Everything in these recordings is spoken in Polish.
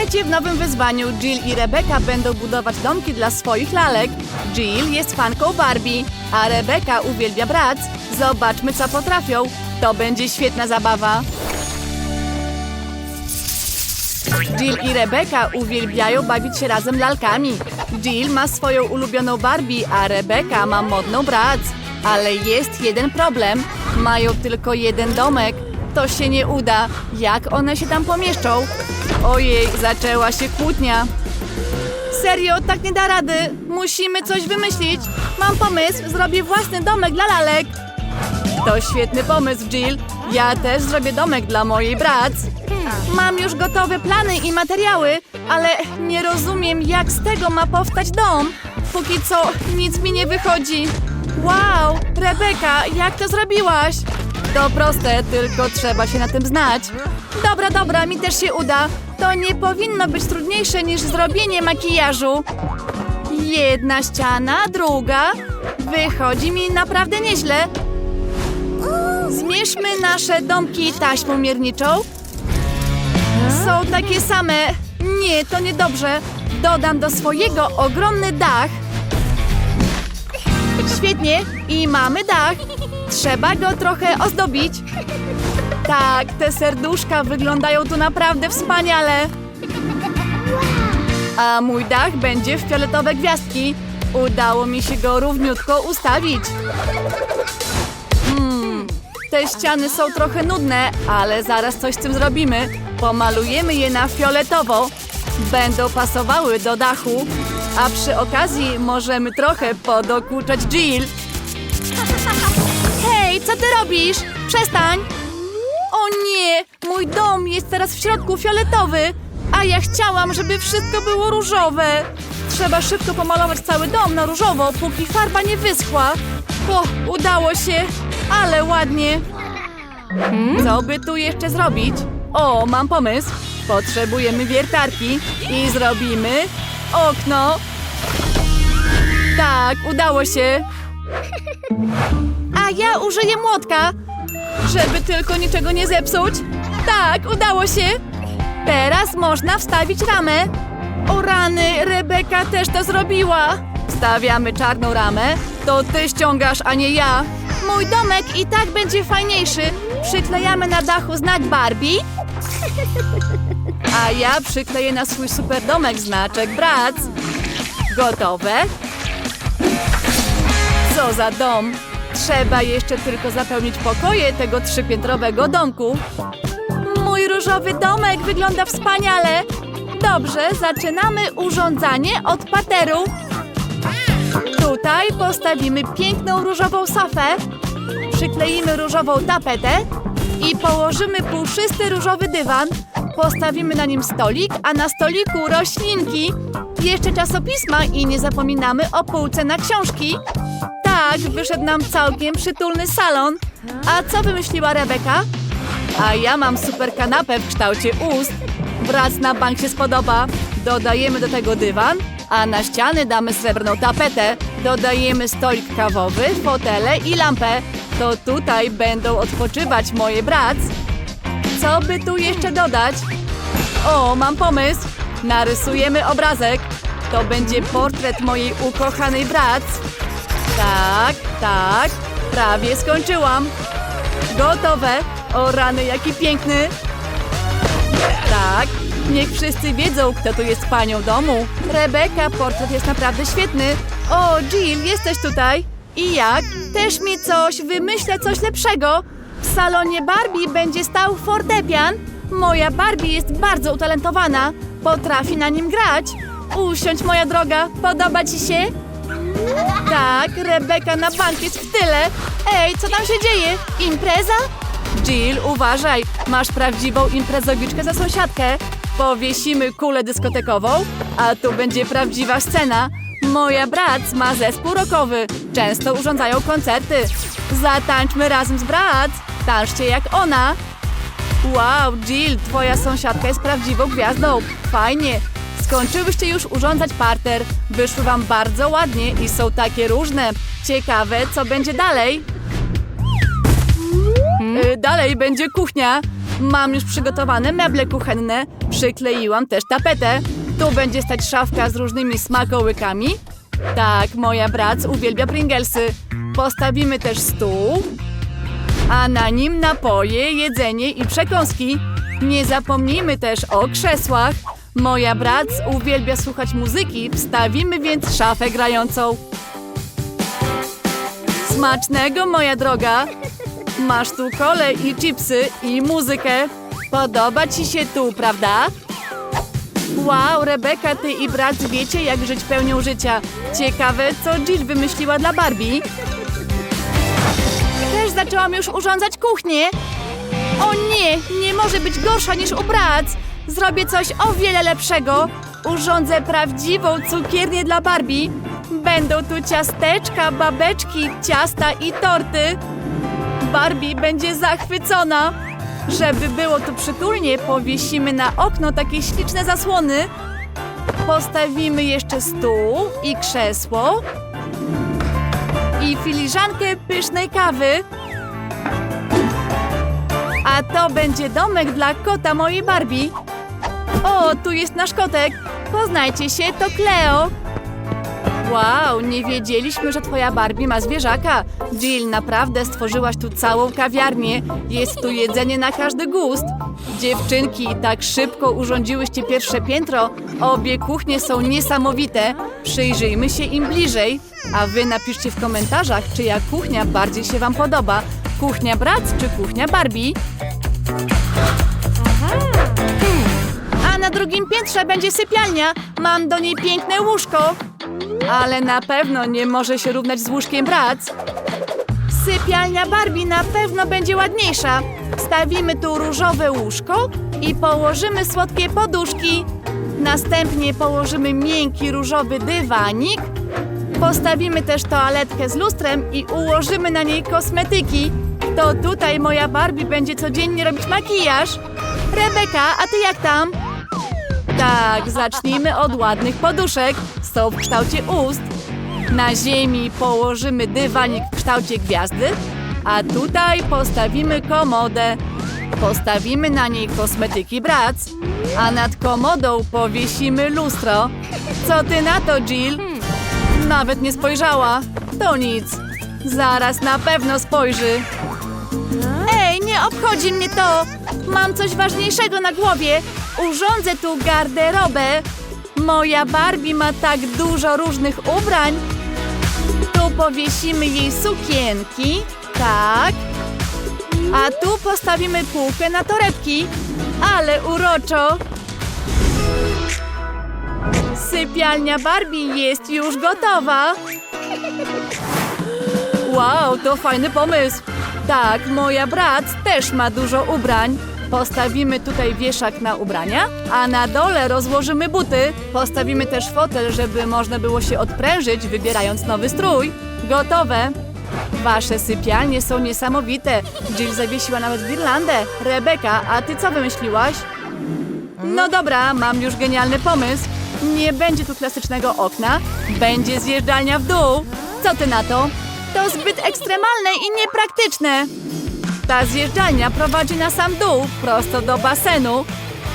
Witajcie w nowym wyzwaniu. Jill i Rebeka będą budować domki dla swoich lalek. Jill jest fanką Barbie, a Rebeka uwielbia brac. Zobaczmy, co potrafią. To będzie świetna zabawa. Jill i Rebeka uwielbiają bawić się razem lalkami. Jill ma swoją ulubioną Barbie, a Rebeka ma modną brac. Ale jest jeden problem. Mają tylko jeden domek. To się nie uda. Jak one się tam pomieszczą? Ojej, zaczęła się kłótnia. Serio, tak nie da rady. Musimy coś wymyślić. Mam pomysł, zrobię własny domek dla lalek. To świetny pomysł, Jill. Ja też zrobię domek dla mojej brac. Mam już gotowe plany i materiały, ale nie rozumiem, jak z tego ma powstać dom. Póki co nic mi nie wychodzi. Wow, Rebeka, jak to zrobiłaś? To proste, tylko trzeba się na tym znać. Dobra, dobra, mi też się uda. To nie powinno być trudniejsze niż zrobienie makijażu. Jedna ściana, druga. Wychodzi mi naprawdę nieźle. Zmierzmy nasze domki taśmą mierniczą. Są takie same. Nie, to niedobrze. Dodam do swojego ogromny dach. Świetnie. I mamy dach. Trzeba go trochę ozdobić. Tak, te serduszka wyglądają tu naprawdę wspaniale. A mój dach będzie w fioletowe gwiazdki. Udało mi się go równiutko ustawić. Hmm, te ściany są trochę nudne, ale zaraz coś z tym zrobimy. Pomalujemy je na fioletowo. Będą pasowały do dachu, a przy okazji możemy trochę podokuczać Jill. Hej, co ty robisz? Przestań! Nie, mój dom jest teraz w środku fioletowy, a ja chciałam, żeby wszystko było różowe. Trzeba szybko pomalować cały dom na różowo, póki farba nie wyschła. O, udało się, ale ładnie. Co by tu jeszcze zrobić? O, mam pomysł. Potrzebujemy wiertarki i zrobimy okno. Tak, udało się. A ja użyję młotka, żeby tylko niczego nie zepsuć. Tak, udało się. Teraz można wstawić ramę. O rany, Rebeka też to zrobiła. Wstawiamy czarną ramę. To ty ściągasz, a nie ja. Mój domek i tak będzie fajniejszy. Przyklejamy na dachu znak Barbie. A ja przykleję na swój super domek znaczek Brac. Gotowe? Co za dom! Trzeba jeszcze tylko zapełnić pokoje tego trzypiętrowego domku. Mój różowy domek wygląda wspaniale. Dobrze, zaczynamy urządzanie od pateru. Tutaj postawimy piękną różową sofę. Przykleimy różową tapetę i położymy puszysty różowy dywan. Postawimy na nim stolik, a na stoliku roślinki. Jeszcze czasopisma i nie zapominamy o półce na książki. Tak, wyszedł nam całkiem przytulny salon. A co wymyśliła Rebeka? A ja mam super kanapę w kształcie ust. Wraz na bank się spodoba. Dodajemy do tego dywan, a na ściany damy srebrną tapetę. Dodajemy stolik kawowy, fotele i lampę. To tutaj będą odpoczywać moje brac. Co by tu jeszcze dodać? O, mam pomysł. Narysujemy obrazek. To będzie portret mojej ukochanej brac. Tak, tak. Prawie skończyłam. Gotowe. O rany, jaki piękny. Tak, niech wszyscy wiedzą, kto tu jest panią domu. Rebeka, portret jest naprawdę świetny. O, Jill, jesteś tutaj. I jak? Też mi coś, wymyślę coś lepszego. W salonie Barbie będzie stał fortepian. Moja Barbie jest bardzo utalentowana. Potrafi na nim grać. Usiądź, moja droga. Podoba ci się? Tak, Rebeka na bank jest w tyle. Ej, co tam się dzieje? Impreza? Jill, uważaj, masz prawdziwą imprezowiczkę za sąsiadkę. Powiesimy kulę dyskotekową, a tu będzie prawdziwa scena. Moja brac ma zespół rockowy. Często urządzają koncerty. Zatańczmy razem z brac. Tańczcie jak ona. Wow, Jill, twoja sąsiadka jest prawdziwą gwiazdą. Fajnie. Skończyłyście już urządzać parter. Wyszły wam bardzo ładnie i są takie różne. Ciekawe, co będzie dalej. Y, Dalej będzie kuchnia. Mam już przygotowane meble kuchenne. Przykleiłam też tapetę. Tu będzie stać szafka z różnymi smakołykami. Tak, moja brac uwielbia Pringlesy. Postawimy też stół, a na nim napoje, jedzenie i przekąski. Nie zapomnijmy też o krzesłach. Moja brac uwielbia słuchać muzyki, wstawimy więc szafę grającą. Smacznego, moja droga! Masz tu kole i chipsy i muzykę. Podoba ci się tu, prawda? Wow, Rebeka, ty i brat wiecie, jak żyć pełnią życia. Ciekawe, co Jill wymyśliła dla Barbie. Też zaczęłam już urządzać kuchnię. O nie, nie może być gorsza niż u prac. Zrobię coś o wiele lepszego. Urządzę prawdziwą cukiernię dla Barbie. Będą tu ciasteczka, babeczki, ciasta i torty. Barbie będzie zachwycona. Żeby było tu przytulnie, powiesimy na okno takie śliczne zasłony. Postawimy jeszcze stół i krzesło. I filiżankę pysznej kawy. A to będzie domek dla kota mojej Barbie. O, tu jest nasz kotek. Poznajcie się, to Cleo. Wow, nie wiedzieliśmy, że twoja Barbie ma zwierzaka. Jill, naprawdę stworzyłaś tu całą kawiarnię. Jest tu jedzenie na każdy gust. Dziewczynki, tak szybko urządziłyście pierwsze piętro. Obie kuchnie są niesamowite. Przyjrzyjmy się im bliżej. A wy napiszcie w komentarzach, czyja kuchnia bardziej się wam podoba. Kuchnia Brac czy kuchnia Barbie? Na drugim piętrze będzie sypialnia. Mam do niej piękne łóżko. Ale na pewno nie może się równać z łóżkiem Brac. Sypialnia Barbie na pewno będzie ładniejsza. Stawimy tu różowe łóżko i położymy słodkie poduszki. Następnie położymy miękki różowy dywanik. Postawimy też toaletkę z lustrem i ułożymy na niej kosmetyki. To tutaj moja Barbie będzie codziennie robić makijaż. Rebeka, a ty jak tam? Tak, zacznijmy od ładnych poduszek. Są w kształcie ust. Na ziemi położymy dywanik w kształcie gwiazdy, a tutaj postawimy komodę. Postawimy na niej kosmetyki Brac, a nad komodą powiesimy lustro. Co ty na to, Jill? Nawet nie spojrzała. To nic. Zaraz na pewno spojrzy. Ej, nie obchodzi mnie to! Mam coś ważniejszego na głowie. Urządzę tu garderobę. Moja Barbie ma tak dużo różnych ubrań. Tu powiesimy jej sukienki. Tak. A tu postawimy półkę na torebki. Ale uroczo. Sypialnia Barbie jest już gotowa. Wow, to fajny pomysł. Tak, moja brat też ma dużo ubrań. Postawimy tutaj wieszak na ubrania, a na dole rozłożymy buty. Postawimy też fotel, żeby można było się odprężyć, wybierając nowy strój. Gotowe. Wasze sypialnie są niesamowite. Jill zawiesiła nawet girlandę. Rebeka, a ty co wymyśliłaś? No dobra, mam już genialny pomysł. Nie będzie tu klasycznego okna, będzie zjeżdżalnia w dół. Co ty na to? To zbyt ekstremalne i niepraktyczne. Ta zjeżdżalnia prowadzi na sam dół, prosto do basenu.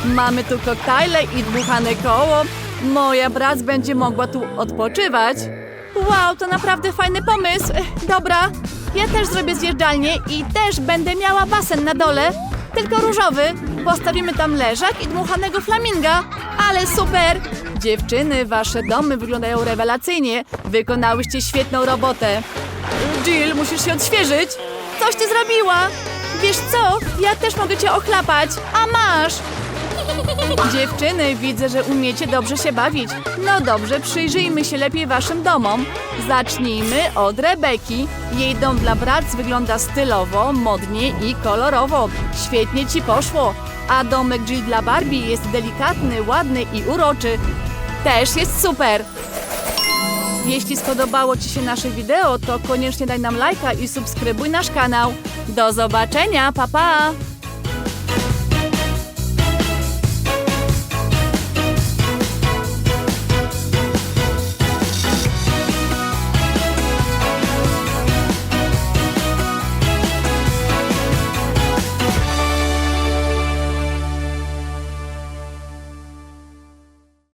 Mamy tu koktajle i dmuchane koło. Moja brat będzie mogła tu odpoczywać. Wow, to naprawdę fajny pomysł. Dobra, ja też zrobię zjeżdżalnię i też będę miała basen na dole. Tylko różowy. Postawimy tam leżak i dmuchanego flaminga. Ale super! Dziewczyny, wasze domy wyglądają rewelacyjnie. Wykonałyście świetną robotę. Jill, musisz się odświeżyć. Coś ty zrobiła. Wiesz co? Ja też mogę cię ochlapać. A masz! Dziewczyny, widzę, że umiecie dobrze się bawić. No dobrze, przyjrzyjmy się lepiej waszym domom. Zacznijmy od Rebeki. Jej dom dla brac wygląda stylowo, modnie i kolorowo. Świetnie ci poszło. A domek Jill dla Barbie jest delikatny, ładny i uroczy. Też jest super. Jeśli spodobało Ci się nasze wideo, to koniecznie daj nam lajka i subskrybuj nasz kanał. Do zobaczenia, pa pa!